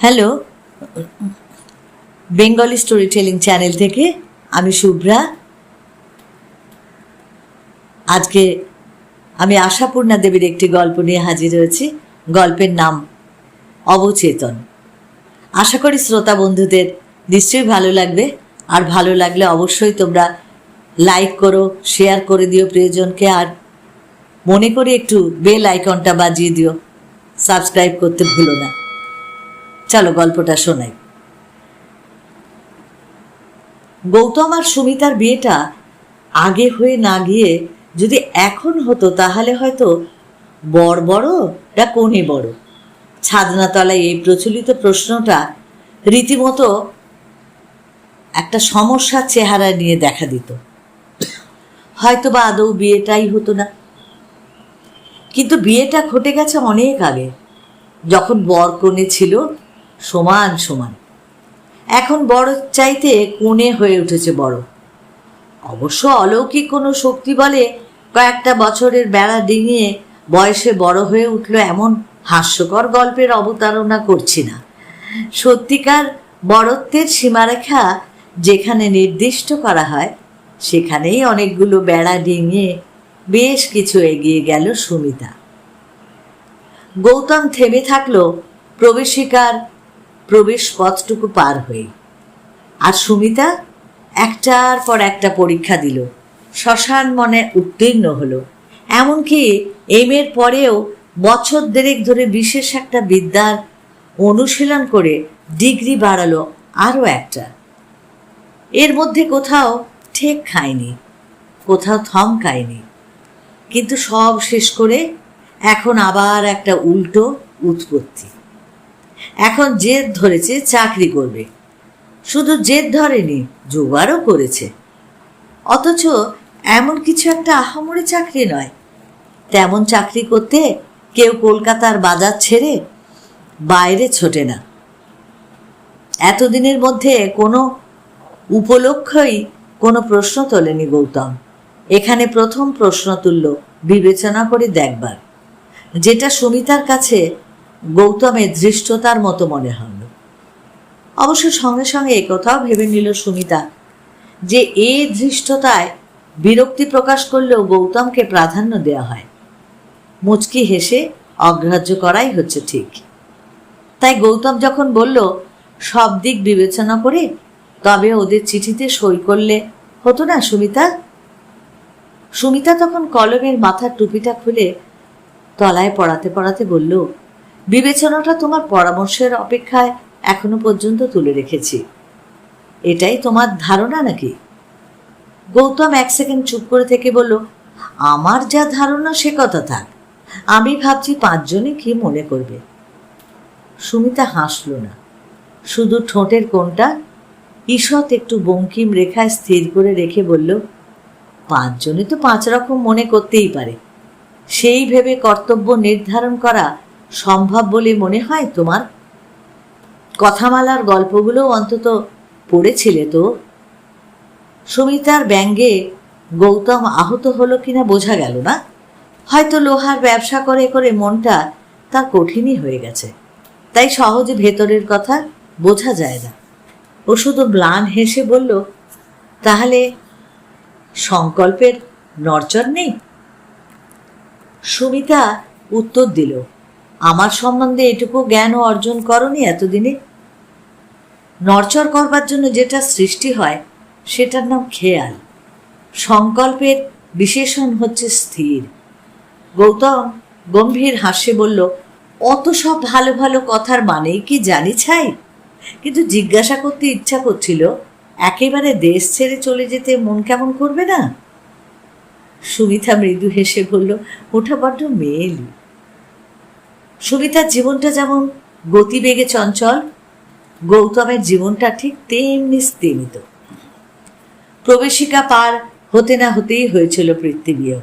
Hello Bengali story telling channel থেকে আমি শুভ্রা। আজকে আমি আশাপূর্ণা দেবীর একটি গল্প নিয়ে হাজির হয়েছি। গল্পের নাম অবচেতন। আশা করি শ্রোতা বন্ধুদের নিশ্চয়ই ভালো লাগবে। আর ভালো লাগলে অবশ্যই তোমরা লাইক করো, শেয়ার করে দিও প্রিয়জনকে। আর মনে করে একটু বেল আইকনটা বাজিয়ে দিও। সাবস্ক্রাইব করতে ভুলো না। চলো গল্পটা শোনাই। গৌতম আর সুমিতার বিয়েটা আগে হয়ে না গিয়ে যদি এখন হতো তাহলে হয়তো বর বড় না কোনে বড়। ছাদনাতলায় এই প্রচলিত প্রশ্নটা রীতিমতো একটা সমস্যার চেহারা নিয়ে দেখা দিত। হয়তো বা আদৌ বিয়েটাই হতো না। কিন্তু বিয়েটা ঘটে গেছে অনেক আগে। যখন বর কনে ছিল সমান সমান। এখন বড় চাইতে কোণে হয়ে উঠেছে বড়। অবশ্য অলৌকিক কোনো শক্তি বলে কয়েকটা বছরের বেড়া ডিঙিয়ে বয়সে বড় হয়ে উঠল এমন হাস্যকর গল্পের অবতারণা করছি না। সত্যিকার বড়ত্বের সীমারেখা যেখানে নির্দিষ্ট করা হয়, সেখানেই অনেকগুলো বেড়া ডিঙিয়ে বেশ কিছু এগিয়ে গেল সুমিতা। গৌতম থেমে থাকল প্রবেশিকার প্রবেশ পথটুকু পার হয়ে। আর সুমিতা একটার পর একটা পরীক্ষা দিল। শ্মশান মনে উত্তীর্ণ হলো। এমনকি এম এর পরেও বছর দেড়েক ধরে বিশেষ একটা বিদ্যার অনুশীলন করে ডিগ্রি বাড়ালো আরও একটা। এর মধ্যে কোথাও ঠেক খায়নি, কোথাও থম খায়নি কিন্তু সব শেষ করে এখন আবার একটা উল্টো উৎপত্তি। এখন জেদ ধরেছে, চাকরি করবে। শুধু জেদ ধরেনি, জোগাড়ও করেছে। অথচ এমন কিছু একটা আহামরি চাকরি নয়। তেমন চাকরি করতে কেউ কলকাতার বাজার ছেড়ে বাইরে ছোটে না। এতদিনের মধ্যে কোনো উপলক্ষই কোনো প্রশ্ন তোলেনি গৌতম। এখানে প্রথম প্রশ্ন তুলল, বিবেচনা করে দেখবার। যেটা সুমিতার কাছে গৌতমের ধৃষ্টতার মতো মনে হল। অবশ্য সঙ্গে সঙ্গে একথাও ভেবে নিল সুমিতা যে এ ধৃষ্টতায় বিরক্তি প্রকাশ করলেও গৌতমকে প্রাধান্য দেওয়া হয়। মুচকি হেসে অগ্রাহ্য করাই হচ্ছে ঠিক। তাই গৌতম যখন বলল, সব দিক বিবেচনা করে তবে ওদের চিঠিতে সই করলে হতো না সুমিতা? সুমিতা তখন কলমের মাথার টুপিটা খুলে তলায় পড়াতে পড়াতে বলল বিবেচনাটা তোমার পরামর্শের অপেক্ষায় এখনও পর্যন্ত তুলে রেখেছি। এটাই তোমার ধারণা নাকি? গৌতম এক সেকেন্ড চুপ করে থেকে বলল, আমার যা ধারণা সে কথা থাক। আমি ভাবছি পাঁচজনে কি মনে করবে? সুমিতা হাসল না। শুধু ঠোঁটের কোনটা ঈষৎ একটু বঙ্কিম রেখায় স্থির করে রেখে বলল পাঁচজনে তো পাঁচ রকম মনে করতেই পারে। সেই ভেবে কর্তব্য নির্ধারণ করা সম্ভব বলে মনে হয় তোমার? কথামালার গল্পগুলো অন্তত পড়েছিলে তো? সুমিতার ব্যঙ্গে গৌতম আহত হলো কিনা বোঝা গেল না। হয়তো লোহার ব্যবসা করে করে মনটা তার কঠিনই হয়ে গেছে। তাই সহজে ভেতরের কথা বোঝা যায় না। ও শুধু ম্লান হেসে বলল, তাহলে সংকল্পের নড়চড় নেই? সুমিতা উত্তর দিল আমার সম্বন্ধে এটুকু জ্ঞান অর্জন করনি এতদিনে। নড়চড় করবার জন্য যেটা সৃষ্টি হয়, সেটার নাম খেয়াল। সংকল্পের বিশেষণ হচ্ছে স্থির। গৌতম গম্ভীর হাসে বলল, অত সব ভালো ভালো কথার মানেই কি জানি ছাই? কিন্তু জিজ্ঞাসা করতে ইচ্ছা করছিল, একেবারে দেশ ছেড়ে চলে যেতে মন কেমন করবে না? সুমিতা মৃদু হেসে বলল, ওটা বড্ড মেয়েলি। সুমিতার জীবনটা যেমন গতিবেগে চঞ্চল, গৌতমের জীবনটা ঠিক তেমনি স্তিমিত। প্রবেশিকা পার হতে না হতেই হয়েছিল পৃথিবীও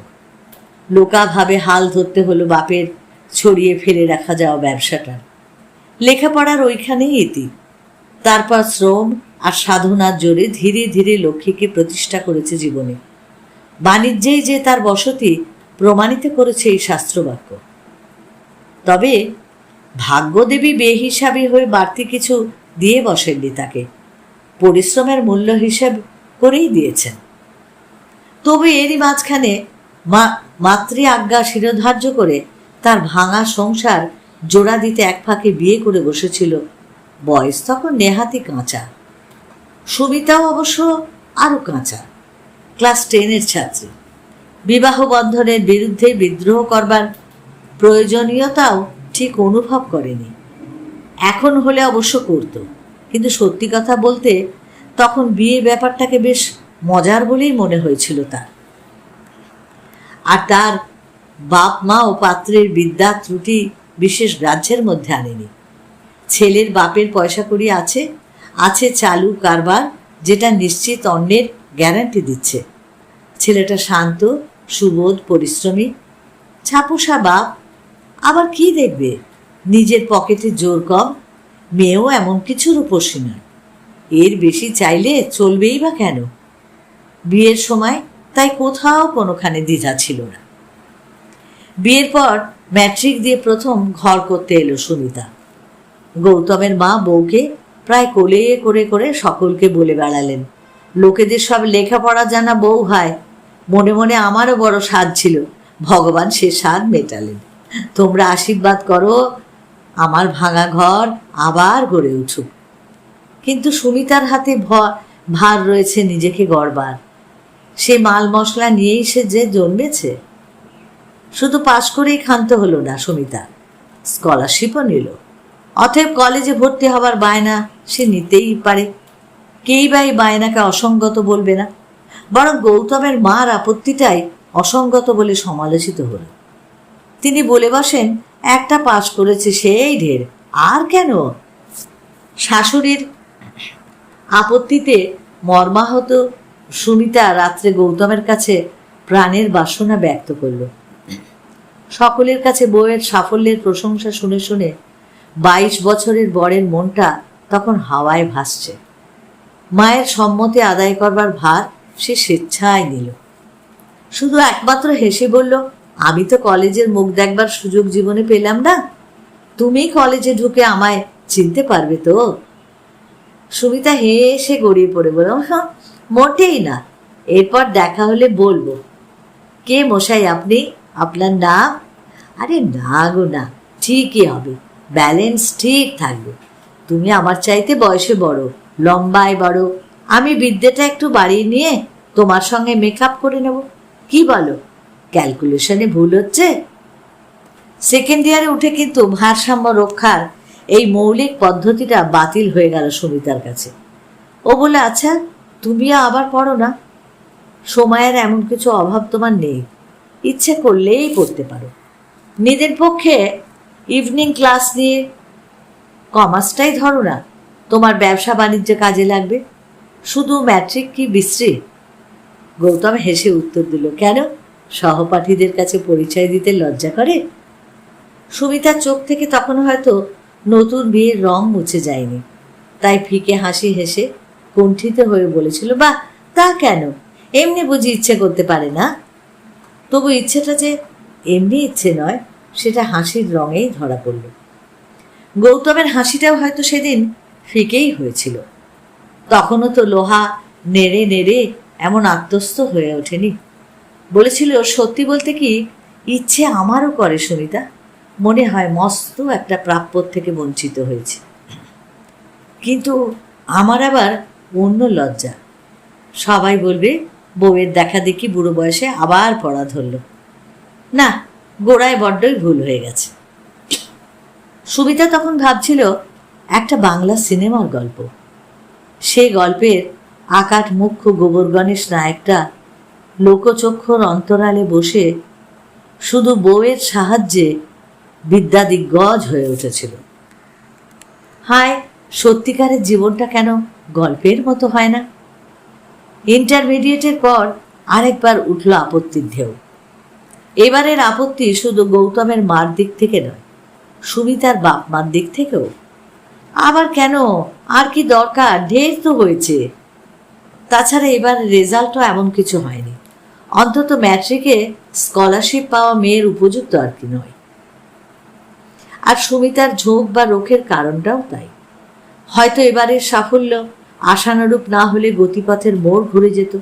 লোকাভাবে হাল ধরতে হলো বাপের ছড়িয়ে ফেলে রাখা যাওয়া ব্যবসাটা। লেখাপড়ার ওইখানেই ইতি। তারপর শ্রম আর সাধনার জোরে ধীরে ধীরে লক্ষ্মীকে প্রতিষ্ঠা করেছে জীবনে। বাণিজ্যেই যে তার বসতি, প্রমাণিত করেছে এই শাস্ত্রবাক্য। তবে ভাগ্যদেবী বেহিসাবি হয়ে বাড়তি কিছু দিয়ে বসেননি তাকে। পরিশ্রমের মূল্য হিসেব করেই দিয়েছেন। তবে এরই মাঝখানে মা, মাতৃ আজ্ঞা শিরোধার্য করে তার ভাঙা সংসার জোড়া দিতে এক ফাঁকে বিয়ে করে বসেছিল বয়স তখন নেহাতি কাঁচা। সুমিতাও অবশ্য আরও কাঁচা, ক্লাস টেনের ছাত্রী। বিবাহ বন্ধনের বিরুদ্ধে বিদ্রোহ করবার প্রয়োজনীয়তাও ঠিক অনুভব করেনি। এখন হলে অবশ্য করত, কিন্তু সত্যি কথা বলতে তখন বিয়ে ব্যাপারটাকে বেশ মজার বলেই মনে হয়েছিল তার। আর তার বাপ মা ও পাত্রের বিদ্যা ত্রুটি বিশেষ গ্রাহ্যের মধ্যে আনেনি। ছেলের বাপের পয়সা করি আছে আছে চালু কারবার যেটা নিশ্চিত অন্যের গ্যারান্টি দিচ্ছে। ছেলেটা শান্ত, সুবোধ, পরিশ্রমী, ছাপুসা বাপ আবার কি দেখবে? নিজের পকেটে জোর কম, মেয়েও এমন কিছুর উপসী নয়। এর বেশি চাইলে চলবেই বা কেন? বিয়ের সময় তাই কোথাও কোনোখানে দ্বিধা ছিল না। বিয়ের পর ম্যাট্রিক দিয়ে প্রথম ঘর করতে এলো সুমিতা গৌতমের মা বউকে প্রায় কোলে করে করে সকলকে বলে বেড়ালেন। লোকেদের সব লেখাপড়া জানা বউ হয় মনে মনে আমারও বড় স্বাদ ছিল। ভগবান সে স্বাদ মেটালেন। তোমরা আশীর্বাদ করো, আমার ভাঙা ঘর আবার গড়ে উঠুক। কিন্তু সুমিতার হাতে ভার রয়েছে নিজেকে গড়বার। সে মাল মশলা নিয়েই সে যে জন্মেছে। শুধু পাশ করেই ক্ষান্ত হলো না সুমিতা। স্কলারশিপও নিল। অতএব কলেজে ভর্তি হবার বায়না সে নিতেই পারে। কেই বা এই বায়নাকে অসঙ্গত বলবে না। বরং গৌতমের মার আপত্তিটাই অসঙ্গত বলে সমালোচিত হলো। তিনি বলে বসেন, একটা পাশ করেছে সেই ঢের, আর কেন? শাশুড়ির আপত্তিতে মর্মাহত সুমিতা রাত্রে গৌতমের কাছে প্রাণের বাসনা ব্যক্ত করল। সকলের কাছে বউয়ের সাফল্যের প্রশংসা শুনে শুনে বাইশ বছরের বরের মনটা তখন হাওয়ায় ভাসছে। মায়ের সম্মতি আদায় করবার ভার সে স্বেচ্ছায় নিল। শুধু একমাত্র হেসে বলল আমি তো কলেজের মুখ দেখবার সুযোগ জীবনে পেলাম না। তুমি কলেজে ঢুকে আমায় চিনতে পারবে তো? সুমিতা হেসে গড়িয়ে পড়ে বলল "হ্যাঁ, মোটেই না। এরপর দেখা হলে বলব। কে মশাই আপনি? আপনার নাম? আরে না গো না ঠিকই হবে। ব্যালেন্স ঠিক থাকবে। তুমি আমার চাইতে বয়সে বড় লম্বায় বড়। আমি বিদ্যেটা একটু বাড়িয়ে নিয়ে তোমার সঙ্গে মেকআপ করে নেব। কি বলো? ক্যালকুলেশনে ভুল হচ্ছে? সেকেন্ড ইয়ারে উঠে কিন্তু ভারসাম্য রক্ষার এই মৌলিক পদ্ধতিটা বাতিল হয়ে গেল সুমিতার কাছে। ও বলে আচ্ছা তুমিও আবার পড়ো না। সময়ের এমন কিছু অভাব তোমার নেই। ইচ্ছে করলেই পড়তে পারো। নিজের পক্ষে ইভিনিং ক্লাস নিয়ে কমার্সটাই ধরো না। তোমার ব্যবসা বাণিজ্যে কাজে লাগবে। শুধু ম্যাট্রিক কি বিশ্রী? গৌতম হেসে উত্তর দিল, কেন? সহপাঠীদের কাছে পরিচয় দিতে লজ্জা করে? সুমিতার চোখ থেকে তখন হয়তো নতুন বিয়ের রং মুছে যায়নি। তাই ফিকে হাসি হেসে কুণ্ঠিত হয়ে বলেছিল বা তা কেন? এমনি বুঝি ইচ্ছে করতে পারে না? তবু ইচ্ছেটা যে এমনি ইচ্ছে নয়, সেটা হাসির রঙেই ধরা পড়ল। গৌতমের হাসিটাও হয়তো সেদিন ফিকেই হয়েছিল। তখনও তো লোহা নেড়ে নেড়ে এমন আত্মস্থ হয়ে ওঠেনি। বলেছিল, সত্যি বলতে কি, ইচ্ছে আমারও করে সুমিতা মনে হয় মস্ত একটা প্রাপ্যর থেকে বঞ্চিত হয়েছে। কিন্তু আমার আবার অন্য লজ্জা। সবাই বলবে, বউয়ের দেখা দেখি বুড়ো বয়সে আবার পড়া ধরল। না, গোড়ায় বড্ডই ভুল হয়ে গেছে। সুমিতা তখন ভাবছিল, একটা বাংলা সিনেমার গল্প। সেই গল্পের আকাট মুখ্য গোবর গণেশ নায়কটা লোকচক্ষুর অন্তরালে বসে শুধু বউয়ের সাহায্যে বিদ্যা দিগ্গজ হয়ে উঠেছিল। হায়, সত্যিকারের জীবনটা কেন গল্পের মতো হয় না? ইন্টারমিডিয়েটের পর আরেকবার উঠল আপত্তির ঢেউ। এবারের আপত্তি শুধু গৌতমের মার দিক থেকে নয়, সুমিতার বাপ মার দিক থেকেও। আবার কেন? আর কি দরকার? ঢের তো হয়েছে। তাছাড়া এবার রেজাল্টও এমন কিছু হয়নি। অন্তত ম্যাট্রিকে স্কলারশিপ পাওয়া মেয়ের উপযুক্ত আর কি নয়। আর সুমিতার ঝোঁক বা রোখের কারণটাও তাই। হয়তো এবারের সাফল্য আশানুরূপ না হলে গতিপথের মোড় ঘুরে যেত।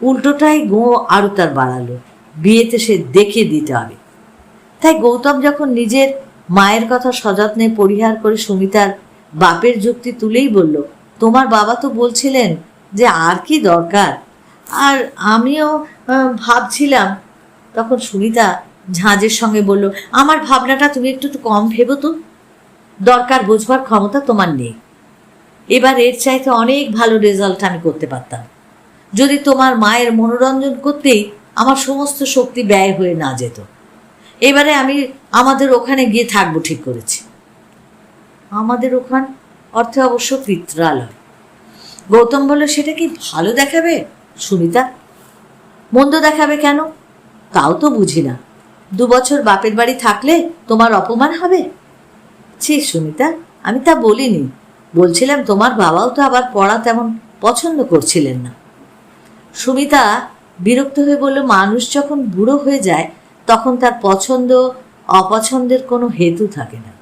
উল্টোটাই গো আরও তার বাড়ালো। বিয়েতে সে দেখে দিতে হবে। তাই গৌতম যখন নিজের মায়ের কথা সযত্নে পরিহার করে সুমিতার বাপের যুক্তি তুলেই বলল, তোমার বাবা তো বলছিলেন যে আর কি দরকার? আর আমিও ভাবছিলাম। তখন সুনিতা ঝাঁঝের সঙ্গে বলল, আমার ভাবনাটা তুমি একটু কম ভেবো তো। দরকার বোঝবার ক্ষমতা তোমার নেই। এবার এর চাইতে অনেক ভালো রেজাল্ট আমি করতে পারতাম। যদি তোমার মায়ের মনোরঞ্জন করতেই আমার সমস্ত শক্তি ব্যয় হয়ে না যেত। এবারে আমি আমাদের ওখানে গিয়ে থাকব ঠিক করেছি। আমাদের ওখান অর্থে অবশ্য পিত্রালয়। গৌতম বলল, সেটা কি ভালো দেখাবে? সুমিতা, মন্দ দেখাবে কেন? তাও তো বুঝি না। দু বছর বাপের বাড়ি থাকলে তোমার অপমান হবে? ছি সুমিতা, আমি তা বলিনি। বলছিলাম তোমার বাবাও তো আবার পড়া তেমন পছন্দ করছিলেন না। সুমিতা বিরক্ত হয়ে বলল, মানুষ যখন বুড়ো হয়ে যায়, তখন তার পছন্দ, অপছন্দের কোনো হেতু থাকে না।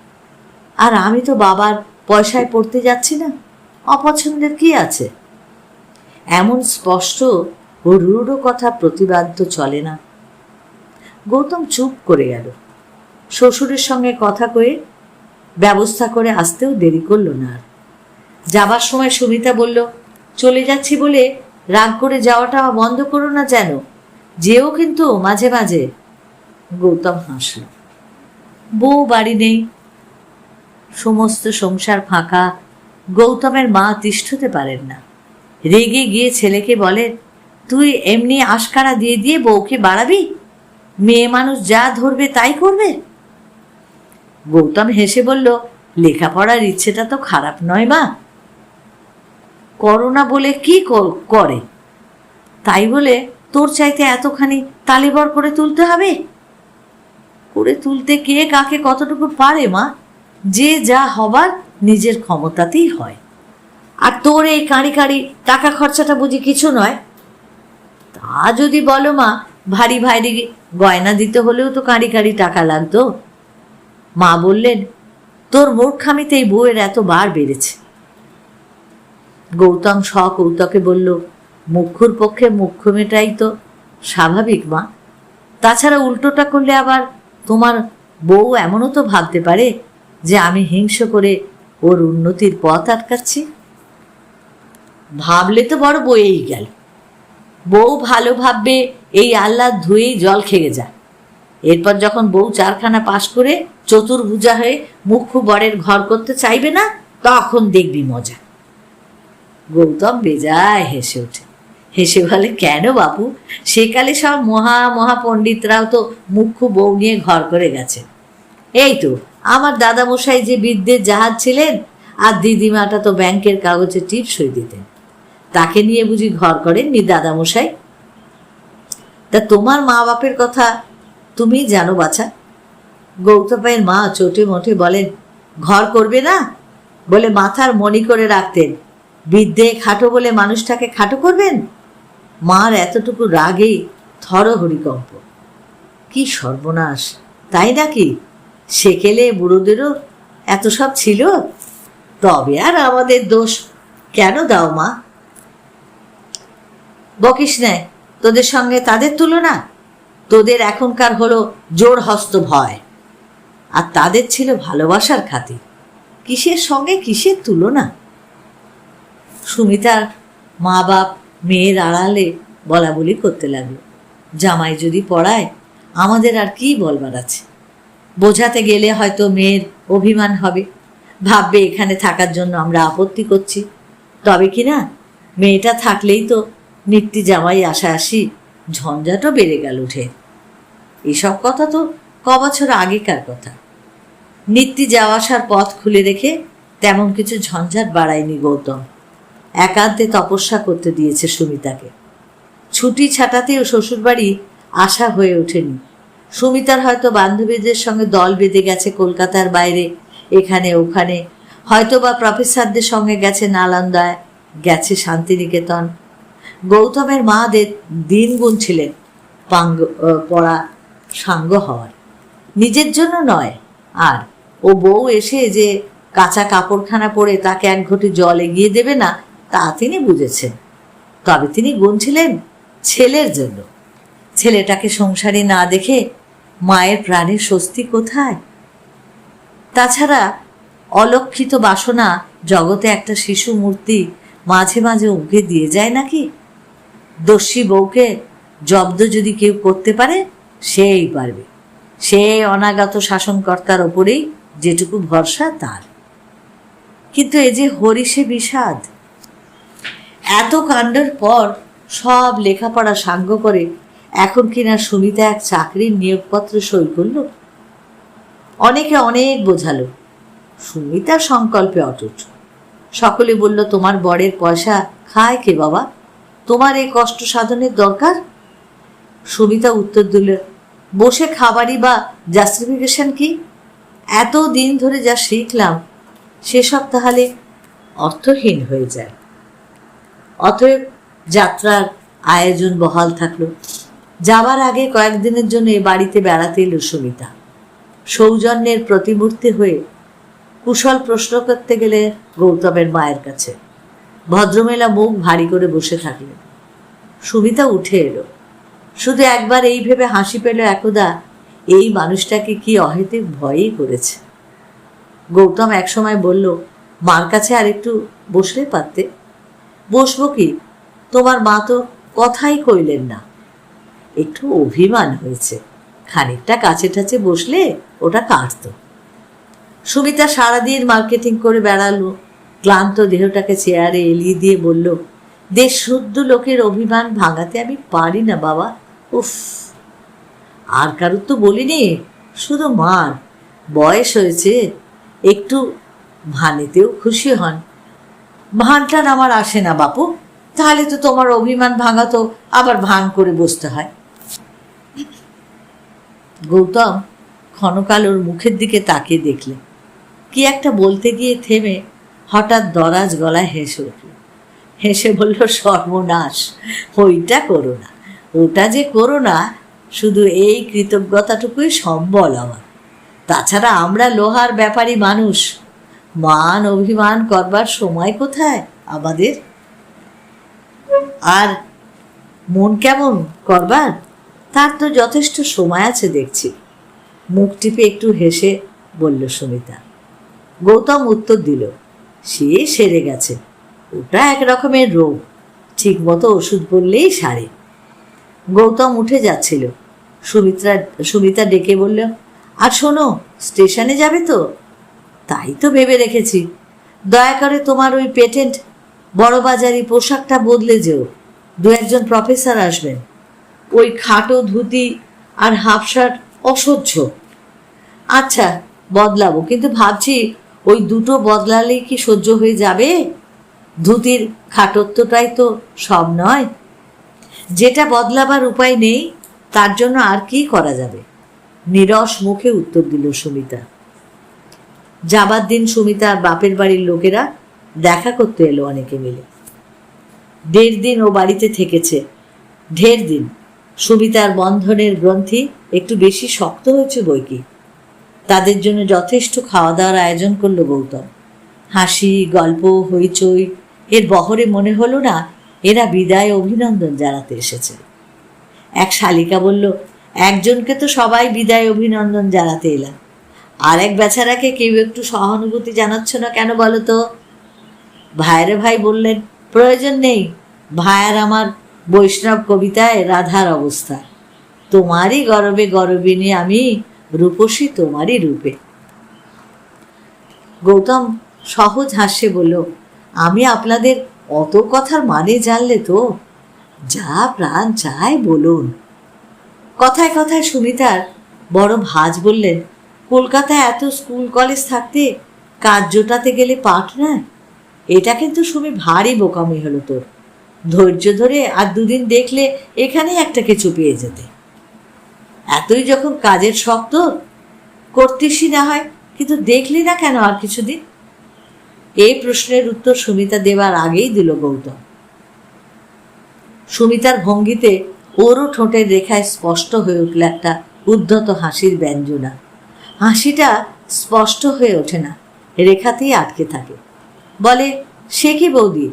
আর আমি তো বাবার পয়সায় পড়তে যাচ্ছি না। অপছন্দের কি আছে? এমন স্পষ্ট ও রূঢ় কথা প্রতিবাদ তো চলে না। গৌতম চুপ করে গেল। শ্বশুরের সঙ্গে কথা কয়ে ব্যবস্থা করে আসতেও দেরি করল না আর। যাবার সময় সুমিতা বলল, চলে যাচ্ছি বলে রাগ করে যাওয়াটা বন্ধ করো না যেন। যেও কিন্তু মাঝে মাঝে। গৌতম হাসল। বউ বাড়ি নেই। সমস্ত সংসার ফাঁকা। গৌতমের মা তিষ্ঠতে পারেন না। রেগে গিয়ে ছেলেকে বলেন তুই এমনি আশকারা দিয়ে দিয়ে বউকে বাড়াবি? মেয়ে মানুষ যা ধরবে তাই করবে? গৌতম হেসে বলল, লেখাপড়ার ইচ্ছেটা তো খারাপ নয় মা। করোনা বলে কি কর- তাই বলে তোর চাইতে এতখানি তালিবর করে তুলতে হবে? করে তুলতে কে কাকে কতটুকু পারে মা? যে যা হবার নিজের ক্ষমতাতেই হয়। আর তোর এই কাঁড়ি কাঁড়ি টাকা খরচাটা বুঝি কিছু নয়? তা যদি বলো মা, ভারী ভারী গয়না দিতে হলেও তো কাঁড়ি কাঁড়ি টাকা লাগতো। মা বললেন, তোর মূর্খামিতেই বউয়ের এত বার বেড়েছে। গৌতম সকৌতকে বলল মুখ্যুর পক্ষে মুখ্য মেটাই তো স্বাভাবিক, মা। তাছাড়া উল্টোটা করলে আবার তোমার বউ এমনও তো ভাবতে পারে যে আমি হিংস করে ওর উন্নতির পথ আটকাচ্ছি। ভাবলে তো বড় বয়েই গেল। বউ ভালো ভাববে, এই আল্লাহ ধুয়েই জল খেয়ে যা এরপর যখন বউ চারখানা পাশ করে চতুর্ভুজা হয়ে মুখ্য বরের ঘর করতে চাইবে না, তখন দেখবি মজা। গৌতম বেজায় হেসে ওঠে। হেসে বলে, কেন বাবু সেকালে সব মহা মহা পণ্ডিতরাও তো মুখ্য বউ নিয়ে ঘর করে গেছে। এই তো, আমার দাদামশাই যে বিদ্যের জাহাজ ছিলেন, আর দিদিমাটা তো ব্যাংকের কাগজে টিপসই দিতেন। তাকে নিয়ে বুঝি ঘর করেননি দাদামশাই? তা তোমার মা বাপের কথা তুমি জানো বাছা। গৌতমের মা চোটে মোটে বলেন, ঘর করবে না? বলে মাথার মণি করে রাখতেন। বিদ্যে খাটো বলে মানুষটাকে খাটো করবেন? মার এতটুকু রাগেই থর হরিকম্প। কি সর্বনাশ, তাই নাকি? সেকেলে বুড়োদেরও এত সব ছিল? তবে আর আমাদের দোষ কেন দাও মা? বকিস নেয়। তোদের সঙ্গে তাদের তুলনা? তোদের এখনকার হলো জোর হস্ত ভয়। আর তাদের ছিল ভালোবাসার খাতির। কিসের সঙ্গে কিসের তুলনা? সুমিতার মা বাপ মেয়ের আড়ালে বলা বলি করতে লাগল। জামাই যদি পড়ায়, আমাদের আর কি বলবার আছে? বোঝাতে গেলে হয়তো মেয়ের অভিমান হবে। ভাববে এখানে থাকার জন্য আমরা আপত্তি করছি। তবে কি না, মেয়েটা থাকলেই তো নিত্যি জামাই আসি ঝঞ্ঝাটও বেড়ে গেল উঠে। এসব কথা তো ক বছর আগেকার কথা। নিত্যি যাওয়া আসার পথ খুলে রেখে তেমন কিছু ঝঞ্ঝাট বাড়ায়নি গৌতম। একান্তে তপস্যা করতে দিয়েছে সুমিতাকে। ছুটি ছাটাতেও শ্বশুরবাড়ি আশা হয়ে ওঠেনি। সুমিতার হয়তো বান্ধবীদের সঙ্গে দল বেঁধে গেছে কলকাতার বাইরে, এখানে ওখানে। হয়তো বা প্রফেসরদের সঙ্গে গেছে নালন্দায় গেছে শান্তিনিকেতন। গৌতমের মাদের দিন গুনছিলেন, পাঙ্গ পড়া সাঙ্গ হওয়ার। নিজের জন্য নয়, আর ও বউ এসে যে কাঁচা কাপড়খানা পরে তাকে এক ঘটি জল এগিয়ে দেবে না, তা তিনি বুঝেছেন। তবে তিনি গুনছিলেন ছেলের জন্য। ছেলেটাকে সংসারে না দেখে মায়ের প্রাণের স্বস্তি কোথায়? তাছাড়া অলক্ষিত বাসনা জগতে একটা শিশু মূর্তি মাঝে মাঝে উঁকে দিয়ে যায় নাকি? দস্যি বউকে জব্দ যদি কেউ করতে পারে, সেই পারবে। সে অনাগত শাসনকর্তার ওপরেই যেটুকু ভরসা তার। কিন্তু এ যে হরিষে বিষাদ, এত কাণ্ডের পর সব লেখাপড়া সাঙ্গ করে এখন কিনা সুমিতা এক চাকরির নিয়োগপত্র সই করল। অনেকে অনেক বোঝালো, সুমিতা সংকল্পে অটুট। সকলে বলল, তোমার বরের পয়সা খায় কে বাবা? তোমার এই কষ্ট সাধনের দরকার? সুমিতা উত্তর দিল, বসে খাবারই বা জাস্টিফিকেশন কি? এত দিন ধরে যা শিখলাম, সেসব তাহলে অর্থহীন হয়ে যায়। অতএব যাত্রার আয়োজন বহাল থাকল। যাবার আগে কয়েকদিনের জন্য বাড়িতে বেড়াতে এলো সুমিতা। সৌজন্যের প্রতিমূর্তি হয়ে কুশল প্রশ্ন করতে গেলে গৌতমের মায়ের কাছে। ভদ্রমেলা মুখ ভারী করে বসে থাকলেন। সুমিতা উঠে এলো। শুধু একবার এই ভেবে হাসি পেল একদা, এই মানুষটাকে কি অহেতুক ভয়ই করেছে। গৌতম একসময় বলল, মার কাছে আর একটু বসলে পারতে? বসবো কি? তোমার মা তো কথাই কইলেন না। একটু অভিমান হয়েছে। খানিকটা কাছে টাছে বসলে ওটা কাটত। সুমিতা সারাদিন মার্কেটিং করে বেড়ালো। ক্লান্ত দেহটাকে চেয়ারে এলিয়ে দিয়ে বলল, দেশ শুদ্ধ লোকের অভিমান ভাঙাতে আমি পারি না বাবা। উফ। আর কারুর তো বলিনি, শুধু মার। বয়স হয়েছে, একটু ভানেতেও খুশি হন। ভানটান আমার আসে না বাপু, তাহলে তো তোমার অভিমান ভাঙাতো আবার ভান করে বসতে হয়। গৌতম ক্ষণকাল ওর মুখের দিকে তাকিয়ে দেখলে কি একটা বলতে গিয়ে থেমে হঠাৎ দরাজ গলায় হেসে উঠল। হেসে বলল, সর্বনাশ, ওইটা করো না। ওটা যে করো না, শুধু এই কৃতজ্ঞতাটুকুই সম্বল আমার। তাছাড়া আমরা লোহার ব্যাপারী মানুষ। মান অভিমান করবার সময় কোথায় আমাদের? আর মন কেমন করবার? তার তো যথেষ্ট সময় আছে দেখছি। মুখ টিপে একটু হেসে বলল সুমিতা। গৌতম উত্তর দিল সে সেরে গেছে। ওটা এক রকমের রোগ। ঠিক মতো ওষুধ বললেই সারে। গৌতম উঠে যাচ্ছিল। সুমিত্রা, সুমিতা ডেকে বলল, আর শোনো, স্টেশনে যাবে তো? তাই তো ভেবে রেখেছি। দয়া করে তোমার ওই পেটেন্ট বড়বাজারি পোশাকটা বদলে যেও। দু একজন প্রফেসর আসবেন। ওই খাটো ধুতি আর হাফ শার্ট অসহ্য। আচ্ছা বদলাবো, কিন্তু ভাবছি ওই দুটো বদলালেই কি সহ্য হয়ে যাবে? ধুতির খাটত্বটাই তো সব নয়। যেটা বদলাবার উপায় নেই, তার জন্য আর কি করা যাবে? নিরস মুখে উত্তর দিল সুমিতা। যাবার দিন সুমিতার বাপের বাড়ির লোকেরা দেখা করতে এলো অনেকে মিলে। দেড় দিন ও বাড়িতে থেকেছে। ঢের দিন। সুমিতার বন্ধনের গ্রন্থি একটু বেশি শক্ত হয়েছে বই কি তাদের জন্য যথেষ্ট খাওয়া দাওয়ার আয়োজন করল গৌতম। হাসি, গল্প, হইচই, এর বহরে মনে হলো না, এরা বিদায় অভিনন্দন জানাতে এসেছে। এক শালিকা বলল, একজনকে তো সবাই বিদায় অভিনন্দন জানাতে এলাম। আর এক বেচারাকে কেউ একটু সহানুভূতি জানাচ্ছ না কেন বলো তো? ভাইরে ভাই বললেন, প্রয়োজন নেই। ভাইয়ার আমার বৈষ্ণব কবিতায় রাধার অবস্থা। তোমারই গরবে গরবিনী আমি রূপসী তোমারই রূপে। গৌতম সহজ হাস্যে বলল, আমি আপনাদের অত কথার মানে জানলে তো যা প্রাণ চায় বলুন। কথায় কথায় সুমিতার বড় ভাজ বললেন, কলকাতায় এত স্কুল কলেজ থাকতে কাজ জোটাতে গেলে পাঠ না এটা কিন্তু সুমি ভারী বোকামি হলো তোর। ধৈর্য ধরে আর দুদিন দেখলে এখানেই একটাকে চুপিয়ে যেতে। এতই যখন কাজের শখ তোর করতিসই না হয়, কিন্তু দেখলি না কেন আর কিছুদিন? এই প্রশ্নের উত্তর সুমিতা দেবার আগেই দিল গৌতম। সুমিতার ভঙ্গিতে ওরও ঠোঁটের রেখায় স্পষ্ট হয়ে উঠল একটা উদ্ধত হাসির ব্যঞ্জনা। হাসিটা স্পষ্ট হয়ে ওঠে না, রেখাতেই আটকে থাকে। বলে, সে কি বৌদি?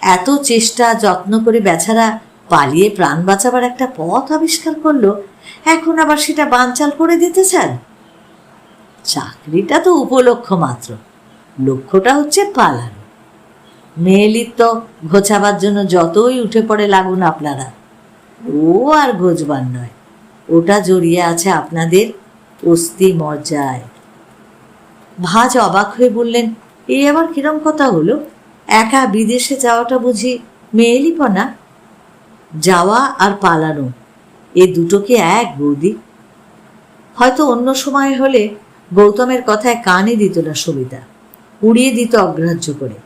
এত চেষ্টা, যত্ন করে বেচারা পালিয়ে প্রাণ বাঁচাবার একটা পথ আবিষ্কার করল এখন আবার সেটা বানচাল করে দিতে চান? চাকরিটা তো উপলক্ষ মাত্র। লক্ষ্যটা হচ্ছে পালানো। মেয়েলির তো ঘোচাবার জন্য যতই উঠে পড়ে লাগুন আপনারা। ও আর ঘোচবার নয়, ওটা জড়িয়ে আছে আপনাদের অস্থি মর্যায়। ভাজ অবাক হয়ে বললেন এই আবার কিরম কথা হলো? একা বিদেশে যাওয়াটা বুঝি মেয়েলিপনা? যাওয়া আর পালানো এ দুটোকে এক, বৌদি। হয়তো অন্য সময় হলে গৌতমের কথায় কানে দিত না সবিতা, উড়িয়ে দিত অগ্রাহ্য করে।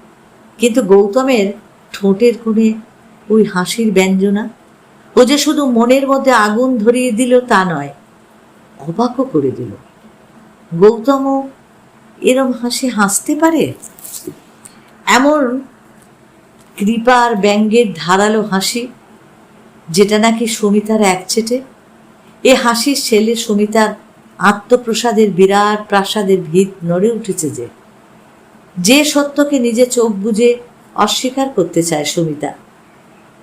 কিন্তু গৌতমের ঠোঁটের কোণে ওই হাসির ব্যঞ্জনা, ও যে শুধু মনের মধ্যে আগুন ধরিয়ে দিল তা নয়, অবাকও করে দিল। গৌতমও এরম হাসি হাসতে পারে? এমন কৃপার ব্যঙ্গের ধারালো হাসি যেটা নাকি সুমিতার একচেটে এ হাসির ছেলে সুমিতার আত্মপ্রসাদের বিরাট প্রাসাদের ভিত নড়ে উঠেছে যে। যে সত্যকে নিজে চোখ বুঝে অস্বীকার করতে চায় সুমিতা,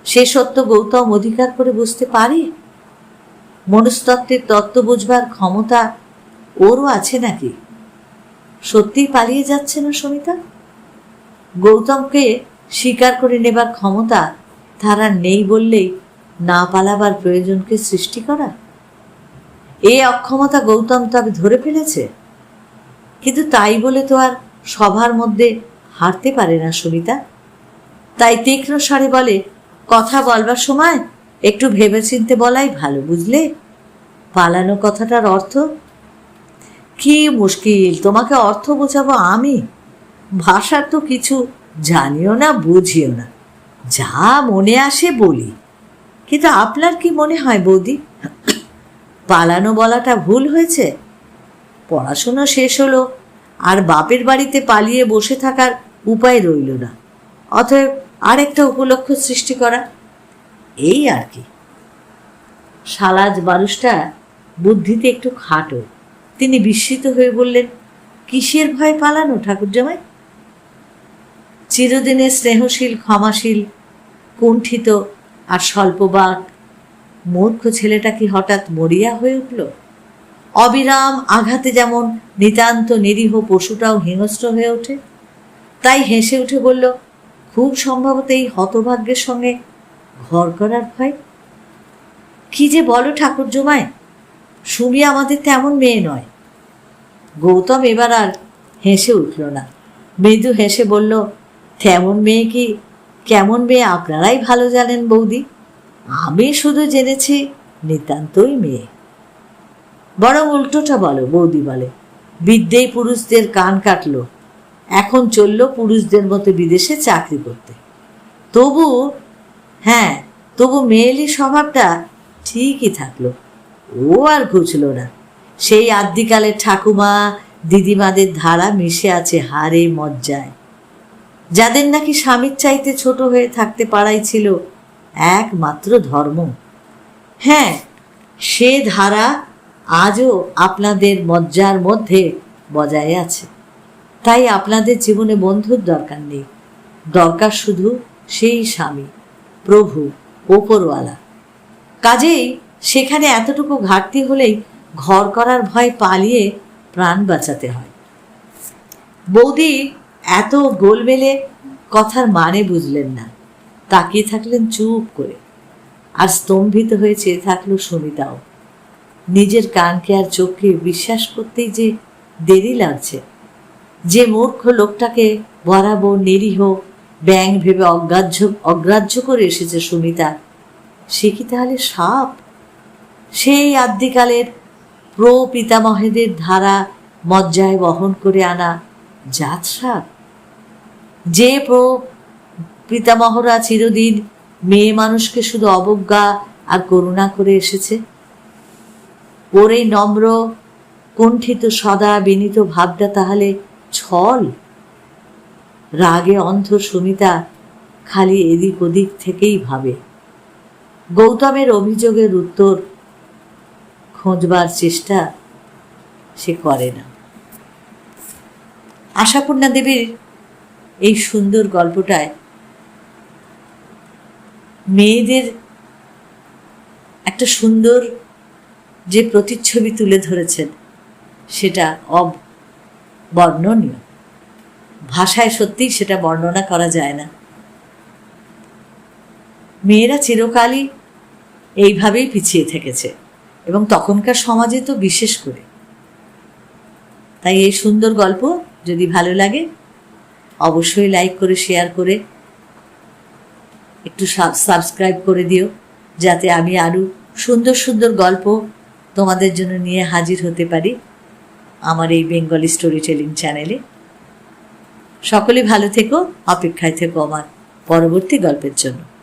সে সত্য গৌতম অধিকার করে বুঝতে পারে? মনস্তত্ত্বের তত্ত্ব বুঝবার ক্ষমতা ওরও আছে নাকি? সত্যিই পালিয়ে যাচ্ছে না সুমিতা? গৌতমকে স্বীকার করে নেবার ক্ষমতা তার নেই বললেই না পালাবার প্রয়োজনকে সৃষ্টি করা? এই অক্ষমতা গৌতম তাকে ধরে ফেলেছে। কিন্তু তাই বলে তো আর সভার মধ্যে হারতে পারে না সুমিতা তাই তীক্ষ্ণ স্বরে বলে, কথা বলবার সময় একটু ভেবেচিন্তে বলাই ভালো, বুঝলে? পালানো কথাটার অর্থ? কি মুশকিল, তোমাকে অর্থ বোঝাবো আমি। ভাষার তো কিছু জানিও না, বুঝিও না। যা মনে আসে বলি। কিন্তু আপনার কি মনে হয় বৌদি? পালানো বলাটা ভুল হয়েছে? পড়াশোনা শেষ হলো, আর বাপের বাড়িতে পালিয়ে বসে থাকার উপায় রইল না, অতএব আরেকটা উপলক্ষ সৃষ্টি করা। এই আর কি। সালাজ মানুষটা বুদ্ধিতে একটু খাটো, তিনি বিস্মিত হয়ে বললেন, কিসের ভয় পালানো ঠাকুর জামাই চিরদিনের স্নেহশীল, ক্ষমাশীল, কুণ্ঠিত আর স্বল্পবাক মূর্খ ছেলেটা কি হঠাৎ মরিয়া হয়ে উঠল। অবিরাম আঘাতে যেমন নিতান্ত নিরীহ পশুটাও হিংস্র হয়ে ওঠে। তাই হেসে উঠে বলল, খুব সম্ভবত এই হতভাগ্যের সঙ্গে ঘর করার ভয়? কি যে বলো ঠাকুর জমায় সুমি আমাদের তেমন মেয়ে নয়। গৌতম এবার আর হেসে উঠল না। মৃদু হেসে বলল, তেমন মেয়ে কি কেমন মেয়ে আপনারাই ভালো জানেন বৌদি। আমি শুধু জেনেছি নিতান্তই মেয়ে। বরং উল্টোটা বলো, বৌদি বলে। বিদ্যেই পুরুষদের কান কাটলো। এখন চলল পুরুষদের মতো বিদেশে চাকরি করতে। তবু হ্যাঁ তবু মেয়েলি স্বভাবটা ঠিকই থাকল। ও আর ঘুচল না। সেই আদ্যিকালের ঠাকুমা, দিদিমাদের ধারা মিশে আছে হারে মজ্জায়। যাদের নাকি স্বামীর চাইতে ছোট হয়ে থাকতে পারাই ছিল একমাত্র ধর্ম। হ্যাঁ সে ধারা আজও আপনাদের মজ্জার মধ্যে বজায় আছে। তাই আপনাদের জীবনে বন্ধুর দরকার নেই। দরকার শুধু সেই স্বামী, প্রভু, ওপরওয়ালা। কাজেই সেখানে এতটুকু ঘাটতি হলেই ঘর করার ভয় পালিয়ে প্রাণ বাঁচাতে হয়। বৌদি এত গোলমেলে কথার মানে বুঝলেন না। তাকিয়ে থাকলেন চুপ করে। আর স্তম্ভিত হয়ে চেয়ে থাকল সুমিতাও। নিজের কানকে আর চোখকে বিশ্বাস করতেই যে দেরি লাগছে। যে মূর্খ লোকটাকে বরাবর নিরীহ ব্যাং ভেবে অগ্রাহ্য অগ্রাহ্য করে এসেছে সুমিতা, সে কি তাহলে সাপ? সেই আদ্যিকালের প্র পিতামহেদের ধারা মজ্জায় বহন করে আনা জাত সাপ? যে পিতামহরা চিরদিন মেয়ে মানুষকে শুধু অবজ্ঞা আর করুণা করে এসেছে। ওর এই নম্র, কণ্ঠিত, সদা বিনীত ভাবটা তাহলে ছল? রাগে অন্ধ সুমিতা খালি এদিক ওদিক থেকেই ভাবে। গৌতমের অভিযোগের উত্তর খোঁজবার চেষ্টা সে করে না। আশাপূর্ণা দেবীর এই সুন্দর গল্পটায় মেয়েদের একটা সুন্দর যে প্রতিচ্ছবি তুলে ধরেছেন, সেটা অবর্ণনীয় ভাষায় সত্যিই সেটা বর্ণনা করা যায় না। মেয়েরা চিরকালই এইভাবেই পিছিয়ে থেকেছে এবং তখনকার সমাজে তো বিশেষ করে। তাই এই সুন্দর গল্প যদি ভালো লাগে অবশ্যই লাইক করে শেয়ার করে, একটু সাবস্ক্রাইব করে দিও, যাতে আমি আরও সুন্দর সুন্দর গল্প তোমাদের জন্য নিয়ে হাজির হতে পারি আমার এই বেঙ্গলি স্টোরি টেলিং চ্যানেলে সকলে ভালো থেকো, অপেক্ষায় থেকো আমার পরবর্তী গল্পের জন্য।